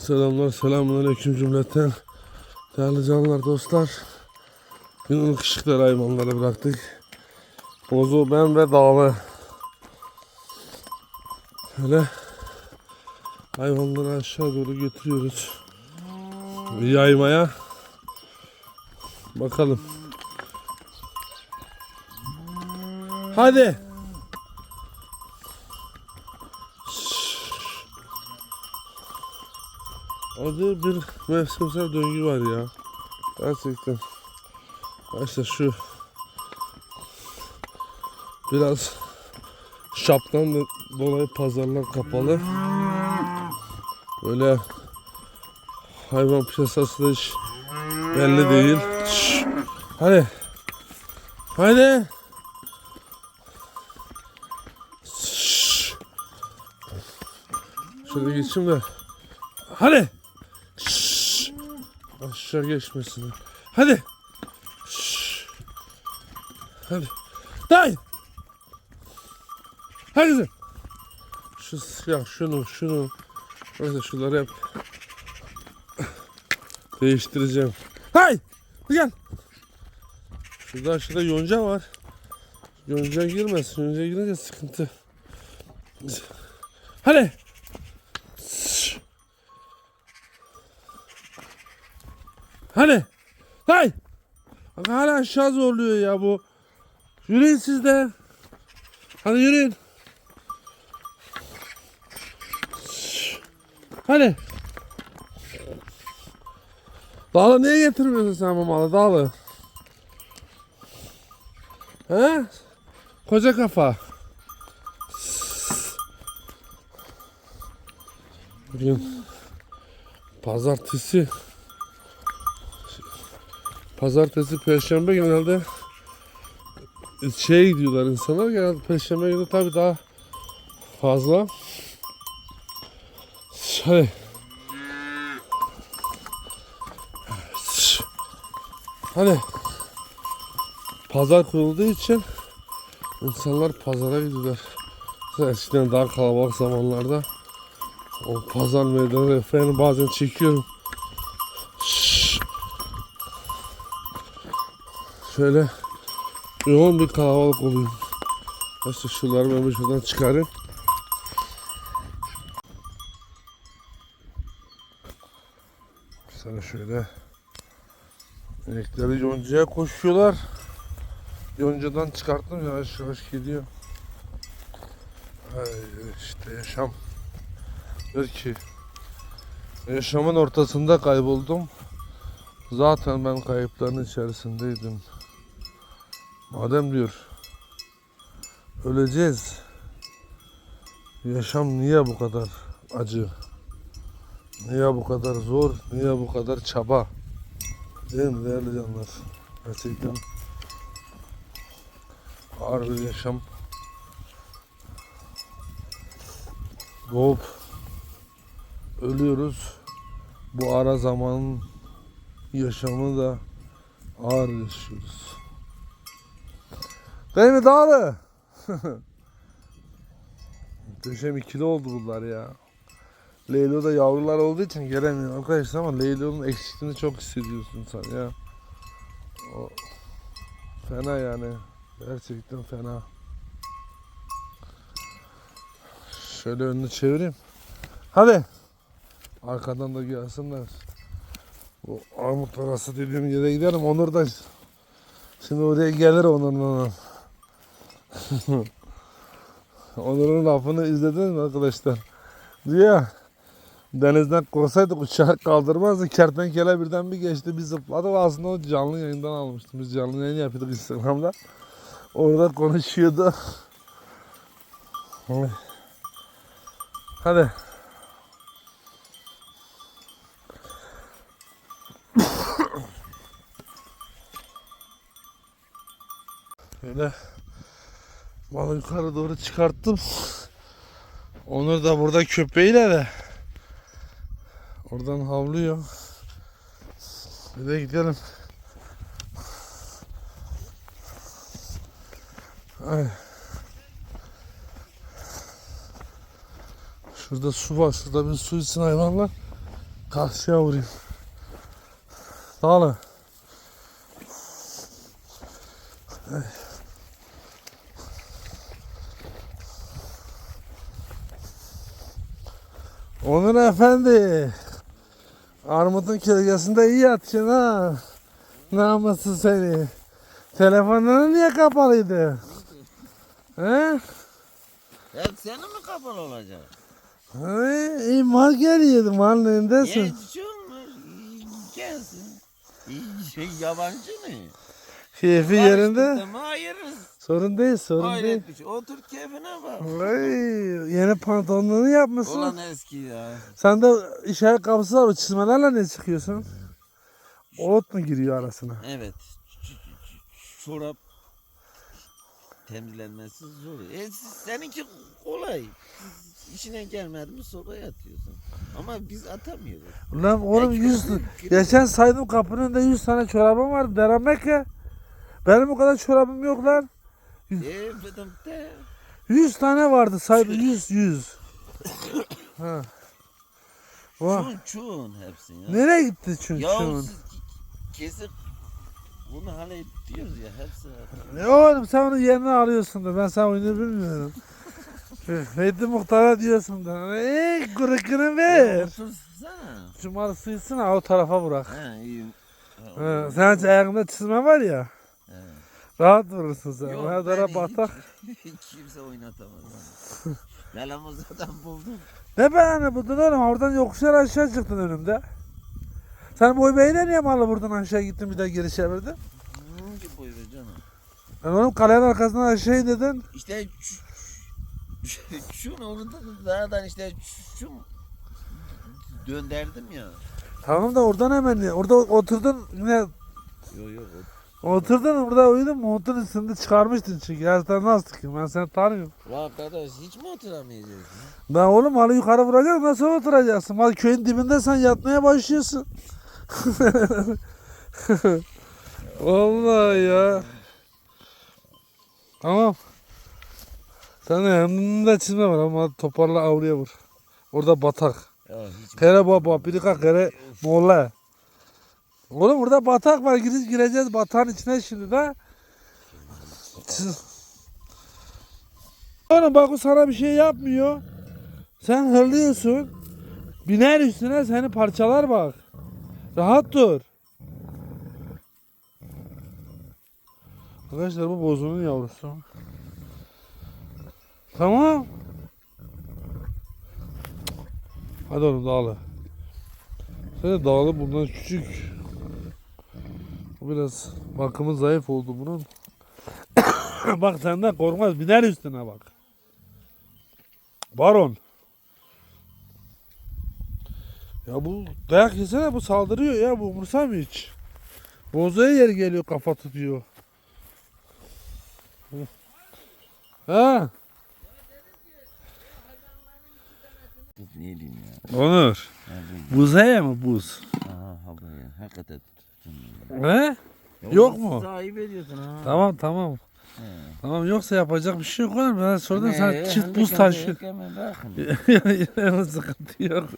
Selamlar, selamun aleyküm cümleten. Değerli canlar, dostlar. Günlük ışıkları hayvanlara bıraktık. Bozu, ben ve Dağlı. Şöyle hayvanları aşağı doğru götürüyoruz. Yaymaya. Bakalım. Hadi. Orada bir mevsimsel döngü var ya. Gerçekten. İşte şu biraz şaptan dolayı pazarlar kapalı. Böyle hayvan piyasası da hiç belli değil. Hadi. Hadi. Şşş. Şöyle geçeyim de. Hadi. Aşağı geçmesin. Hadi. Şşş. Hadi. Day. Hadi kızım. Şu ya şunu şunu. Neyse şunları hep değiştireceğim. Hay. Gel. Şurada aşağıda yonca var. Yonca girmesin. Yonca girince sıkıntı. Hadi. Hadi. Hay. Hala aşağı zorluyor ya bu. Yürüyün siz de. Hadi yürüyün. Hadi. Dağlı niye getirmiyorsun sen bu malı Dağlı? He? Koca kafa. Bugün pazartesi. Pazartesi, perşembe genelde şeye gidiyorlar insanlar. Genelde perşembe günü tabii daha fazla. Şöyle. Hani pazar kurulduğu için insanlar pazara gidiyorlar. Eskiden daha kalabalık zamanlarda o pazar meydanı efendim bazen çekiyorum. Şöyle yoğun bir kalabalık oluyor. İşte şunları ben şuradan çıkarayım. Sana şöyle inekleri yoncaya koşuyorlar. Yoncadan çıkarttım yavaş yavaş gidiyor. Ay, işte yaşam. Der ki yaşamın ortasında kayboldum. Zaten ben kayıpların içerisindeydim. Madem diyor öleceğiz. Yaşam niye bu kadar acı? Niye bu kadar zor? Niye bu kadar çaba? Değil mi değerli canlar? Gerçekten ağır bir yaşam. Doğup ölüyoruz. Bu ara zamanın yaşamını da ağır yaşıyoruz. Değil mi Dağlı? Muhteşem ikili oldu bunlar ya. Leylo da yavrular olduğu için gelemiyor arkadaşlar ama Leylo'nun eksikliğini çok hissediyorsun sen ya. O fena yani. Gerçekten fena. Şöyle önünü çevireyim. Hadi. Arkadan da gelsinler. Bu armut arası dediğim yere gidelim. Onur da şimdi oraya gelir Onur'un. Onur'un lafını izlediniz mi arkadaşlar? Diyor denizden kovsaydık uçağı kaldırmazdı. Kertenkele birden bir geçti bir zıpladı. Aslında o canlı yayından almıştım. Biz canlı yayın yapıyorduk Instagram'da. Orada konuşuyordu. Hadi. Böyle malı yukarı doğru çıkarttım. Onur da burada köpeğiyle de oradan havlıyor. Bir de gidelim. Ay. Şurada su var. Şurada bir su içsin hayvanlar. Karşıya vurayım. Sağ Onur efendi. Armutun kölgesinde iyi yatıyorsun ha. Namussuz seni. Telefonların niye kapalıydı? He? Hep senin mi kapalı olacak? İyi mal geliyordu malın önündesin. Genç olmuş. Gelsin. Şey, yabancı mı? Keyfi yerinde. Karıştırdım, Hayır. Sorun değil sorun değil. Hayret bir şey. Otur keyfine bak. Ay, yeni pantolonunu yapmışsın. Ulan eski ya. Sen de iş ayakkabısı var o çizmelerle ne çıkıyorsun? Ot mu giriyor arasına? Evet. Ç- ç- ç- Çorap temizlenmesi zor. E, seninki kolay. İşine gelmedi mi sokağa atıyorsun. Ama biz atamıyoruz. Ulan oğlum Ekmek 100 kırık. geçen saydım kapının önünde 100 tane çorabım vardı denemek ya. Benim o kadar çorabım yok lan. E dedim de. 100 tane vardı saydım 100 100. ha. Vah. Çun çun hepsi ya. Nereye gitti çünkü? Ya siz kesip bunu hani diyoruz ya hepsi. Ne oğlum sen onu yerine alıyorsun da ben sen oyunu bilmiyorum. Fethi Muhtar'a diyorsun da. Eee kurukunu ver. Cumalı sıyısın ha o tarafa bırak. He iyi. Ha, sen ayağında çizme var ya. Rahat durursun sen. Yok, beni batak. hiç- Kimse oynatamaz. beni. Yalamazdan buldum. Ne beğeni buldun oğlum? Oradan yokuşlar aşağı çıktın önümde. Sen boy beyle niye malı buradan aşağı gittin bir daha geri çevirdin? Hangi buyur canım? Ben oğlum kalenin arkasından aşağı dedin. İşte şu, şu, şunu orada dağdan işte şu dönderdim ya. Tamam da oradan hemen orada oturdun yine Yok yok. Oturdun orada uyudun montun üstünde çıkarmıştın çünkü. Ya sen nasıl ki ben seni tanıyorum. Vay arkadaş hiç mi oturamayacağız? Ben oğlum malı yukarı vuracak nasıl oturacaksın? Mal köyün dibinde sen yatmaya başlıyorsun. Vallahi ya. Tamam. Sen yanında çizme var ama toparla avluya vur. Orada batak. Ya hiç Kere baba, birika kere molla. Oğlum burada batak var. Giriş gireceğiz batağın içine şimdi de. Oğlum bak o sana bir şey yapmıyor. Sen hırlıyorsun. Biner üstüne seni parçalar bak. Rahat dur. Arkadaşlar bu bozunun yavrusu. Tamam. Hadi oğlum dağılı. Sen de dağılı bundan küçük. Bu biraz bakımı zayıf oldu bunun. bak senden korkmaz biner üstüne bak. Baron. Ya bu dayak yesene bu saldırıyor ya bu umursamıyor hiç. Bozuya yer geliyor kafa tutuyor. Ha, ne diyeyim ya. Onur. Abi, Buz he mi buz? aha havaya hakikaten tuttum. He? Ya Yok mu? Sahip ediyorsun ha. Tamam tamam. He. Tamam yoksa yapacak bir şey yok oğlum. Ben sordum Ne, sen çift hangi buz kendi taşı. ekmeğe bakın. Yine sıkıntı yok.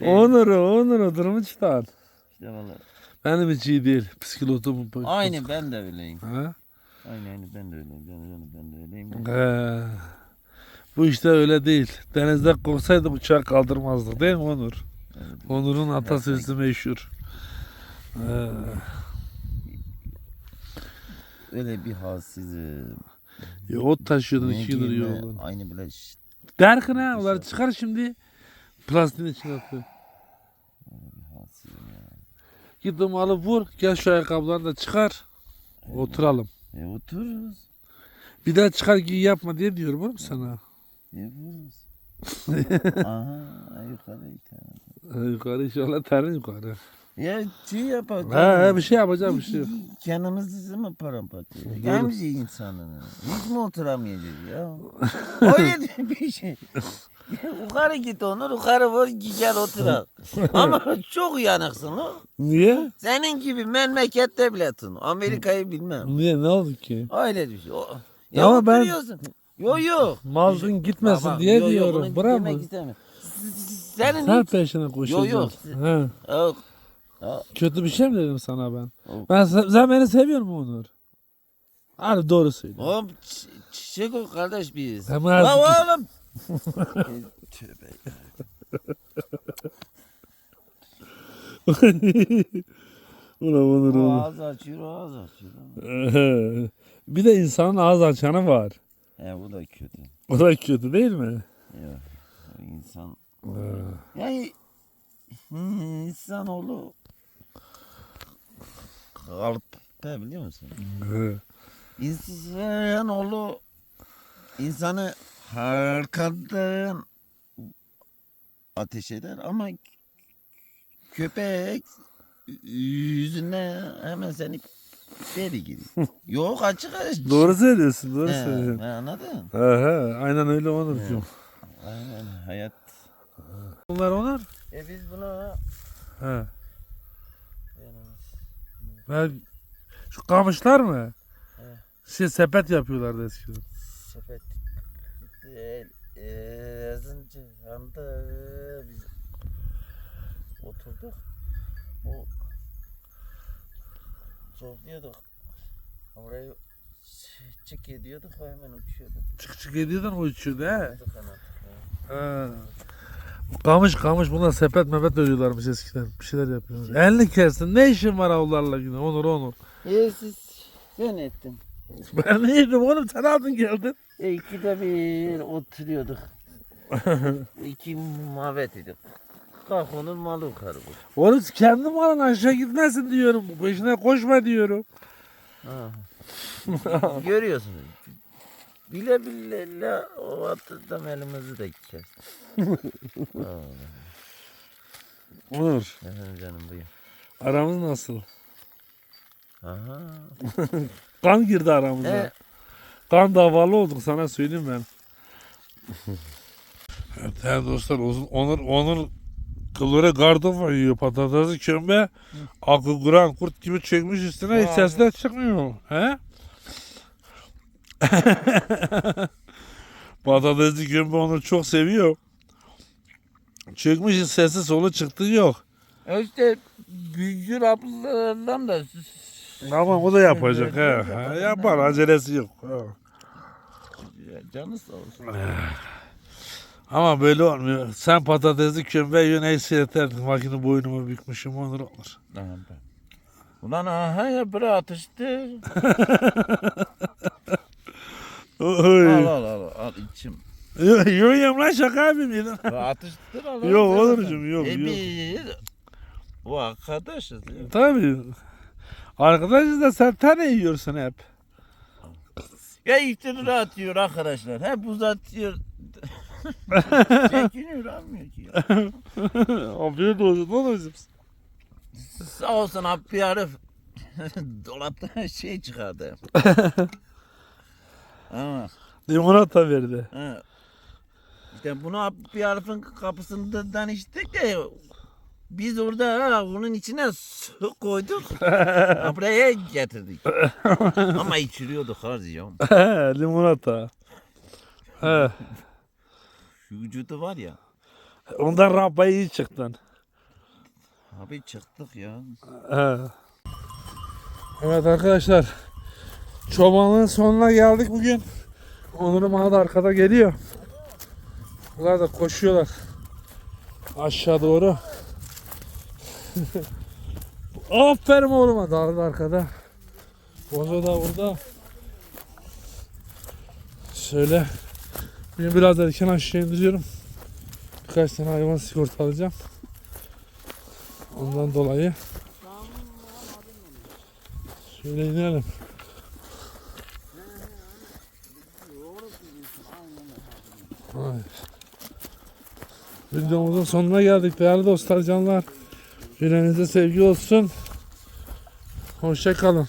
Ben- Onur Onur durumu çıtan. İşte valla. Benim hiç iyi değil. Psikolotum. Aynı ben de öyleyim. Ha? Aynı aynı ben de öyleyim. Ben, ben, ben de öyleyim. He. Bu işte öyle değil. Denizde korksaydık uçağı kaldırmazdık değil mi Onur? Onur'un atasözü meşhur. He. Öyle bir halsizim. Ya ot taşıyordun Ne iki yıldır giyme, yoldan. Aynı böyle şşt, Derkin ha onları çıkar şimdi. Plastiğin içine atıyor. bir halsizim ya. Git o malı vur. Gel şu ayakkabıları da çıkar. Oturalım. E otururuz. Bir daha çıkar giy yapma diye diyorum oğlum sana. Yaparız. Aha yukarı iter. Ha, yukarı inşallah terin yukarı. Ya şey yapacağız. Ha, ha, bir şey yapacağım bir şey. Kendimizi mi paramparça Doğru. Gelmeyecek insanın. Hiç mi oturamayacak ya? Öyle bir şey. yukarı git onu yukarı vur gel oturak. Ama çok uyanıksın o. Niye? Senin gibi memlekette bile tun. Amerika'yı bilmem. Niye ne oldu ki? Öyle bir şey. O, Ya ama ben- oturuyorsun. Yok yok. Gitmesin Tamam, diye yo, yo, diyorum. bunu Bırak demek mı? istemiyorum. senin Sen hiç- peşine koşacaksın. yok. He. Yok. Yok. Kötü bir şey mi dedim sana ben? Ben sen, sen beni seviyor Onur? Hadi doğru söyle. Oğlum ç- çiçek o kardeş biz. Tamam. La oğlum. Tövbe. Ulan Onur O Onur. ağzı açıyor, o ağzı açıyor. bir de insanın ağız açanı var. E bu da kötü. O da kötü değil mi? Yok. O insan. Yani insanoğlu kalıp ne biliyor musun? İnsanoğlu insanı harikadan ateş eder ama köpek yüzüne hemen seni deri giriyor. Yok açık açık. doğru söylüyorsun, doğru He, söylüyorsun. he, anladın? He he, aynen öyle Onurcuğum. Aynen hayat. Bunlar Onur. E biz buna He. Ben, şu kamışlar mı? He. Şey sepet yapıyorlardı eskiden. sepet değil. Ee, az önce anda biz oturduk. O soğutuyorduk. Orayı çık ediyorduk o hemen uçuyordu. Çık çık ediyordun o uçuyordu he. Uçuyordu kanat. He. Kamış kamış bunlar sepet mepet örüyorlarmış eskiden. Bir şeyler yapıyorlar. Elini kestin. Ne işin var avlarla yine? Onur Onur. E siz sen ettin. Ben ne yedim oğlum sen aldın geldin. E ikide bir oturuyorduk. İki muhabbet ediyorduk. Kalk onun malı yukarı bu. Oğlum kendi malın aşağı gitmesin diyorum. Peşine koşma diyorum. Ha. Görüyorsunuz. Bile bile la, o atıdan elimizi de kes. Onur Efendim canım buyur. aramız nasıl? Aha. Kan girdi aramıza. E, Kan davalı olduk sana söyleyeyim ben. evet değerli dostlar uzun, Onur, Onur kılları gardofa yiyor patatesi kömbe akı kuran kurt gibi çekmiş üstüne hiç ses de çıkmıyor. He? patatesi kömbe Onur çok seviyor. Hiç sesi solu çıktı yok. e işte Gücür ablalardan da Ama o da yapacak he. he. Yapar acelesi yok. he. canı sağ olsun. Ama böyle olmuyor. Sen patatesli kömbe yiyorsun neyse yeter. Makine boynumu bükmüşüm olur olur. Ulan aha ya bre atıştı. Al al al al içim. Yok yok lan şaka yapayım Atıştır al. al, Yok al. yok, E yok. biz bu arkadaşız. ya. Tabii. Arkadaşız da sen tane yiyorsun hep. Ya iftira atıyor arkadaşlar. Hep uzatıyor. Çekiniyor almıyor ki ya. Afiyet olsun Onurcuğum. Sağ olsun abi bir herif dolaptan şey çıkardı. Limonata verdi. ha, işte bunu bir herifin kapısından içtik de biz orada ha, bunun içine su koyduk. Buraya getirdik. Ama içiriyorduk harcı ya. Limonata. Şu vücudu var ya. Ondan rampayı iyi çıktın. Abi çıktık ya. Evet arkadaşlar. Çobanlığın sonuna geldik bugün. Onur'um bana da arkada geliyor. Bunlar da koşuyorlar. Aşağı doğru. Aferin oğluma. Darlı arkada. Bozo da burada. Şöyle. Bugün biraz erken aşağı indiriyorum. Birkaç tane hayvan sigortalayacağım. Ondan dolayı. Şöyle inelim. Videomuzun sonuna geldik değerli dostlar canlar. Yüreğinize sevgi olsun. Hoşça kalın.